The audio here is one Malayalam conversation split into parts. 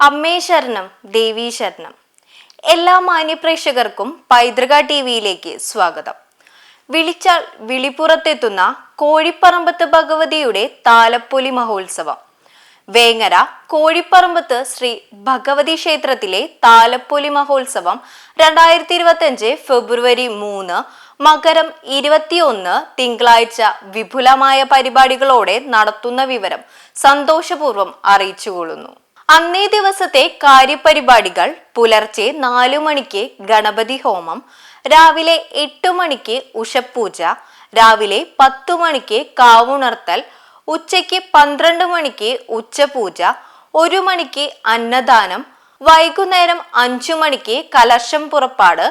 അമ്മേ ശരണം ദേവീ ശരണം എല്ലാ മാന്യപ്രേക്ഷകർക്കും പൈതൃക ടി വിയിലേക്ക് സ്വാഗതം. വിളിച്ചാൽ വിളിപ്പുറത്തെത്തുന്ന കോഴിപ്പറമ്പത്ത് ഭഗവതിയുടെ താലപ്പൊലി മഹോത്സവം. വേങ്ങര കോഴിപ്പറമ്പത്ത് ശ്രീ ഭഗവതി ക്ഷേത്രത്തിലെ താലപ്പൊലി മഹോത്സവം രണ്ടായിരത്തി ഇരുപത്തി ഫെബ്രുവരി മൂന്ന് മകരം ഇരുപത്തിയൊന്ന് തിങ്കളാഴ്ച വിപുലമായ പരിപാടികളോടെ നടത്തുന്ന വിവരം സന്തോഷപൂർവം അറിയിച്ചുകൊള്ളുന്നു. അന്നേ ദിവസത്തെ കാര്യപരിപാടികൾ പുലർച്ചെ നാലു മണിക്ക് ഗണപതി ഹോമം രാവിലെ എട്ട് മണിക്ക് ഉഷപ്പൂജ രാവിലെ പത്തു മണിക്ക് കാവുണർത്തൽ ഉച്ചയ്ക്ക് പന്ത്രണ്ട് മണിക്ക് ഉച്ചപൂജ ഒരു മണിക്ക് അന്നദാനം വൈകുന്നേരം അഞ്ചു മണിക്ക് കലശം പുറപ്പാട്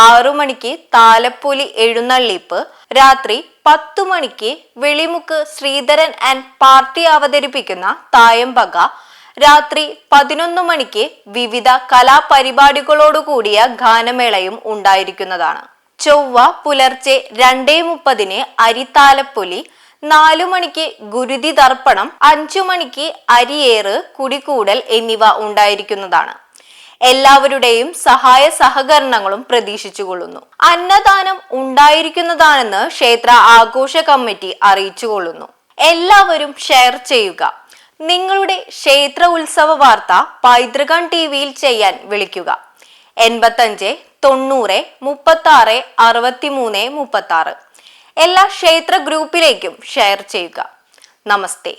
ആറു മണിക്ക് താലപ്പൊലി എഴുന്നള്ളിപ്പ് രാത്രി പത്തു മണിക്ക് വെളിമുക്ക് ശ്രീധരൻ ആൻഡ് പാർട്ടി അവതരിപ്പിക്കുന്ന തായമ്പക രാത്രി പതിനൊന്ന് മണിക്ക് വിവിധ കലാപരിപാടികളോടുകൂടിയ ഗാനമേളയും ഉണ്ടായിരിക്കുന്നതാണ്. ചൊവ്വ പുലർച്ചെ രണ്ടേ മുപ്പതിന് അരിത്താലപ്പൊലി നാലു മണിക്ക് ഗുരുതി തർപ്പണം അഞ്ചു മണിക്ക് അരിയേറ് കുടികൂടൽ എന്നിവ ഉണ്ടായിരിക്കുന്നതാണ്. എല്ലാവരുടെയും സഹായ സഹകരണങ്ങളും പ്രതീക്ഷിച്ചുകൊള്ളുന്നു. അന്നദാനം ഉണ്ടായിരിക്കുന്നതാണെന്ന് ക്ഷേത്ര ആഘോഷ കമ്മിറ്റി അറിയിച്ചുകൊള്ളുന്നു. എല്ലാവരും ഷെയർ ചെയ്യുക. നിങ്ങളുടെ ക്ഷേത്ര ഉത്സവ വാർത്ത പൈതൃകൻ ടി വിയിൽ ചെയ്യാൻ വിളിക്കുക. എൺപത്തഞ്ച് തൊണ്ണൂറ് മുപ്പത്തി ആറ് അറുപത്തിമൂന്ന് മുപ്പത്തി ആറ് എല്ലാ ക്ഷേത്ര ഗ്രൂപ്പിലേക്കും ഷെയർ ചെയ്യുക. നമസ്തേ.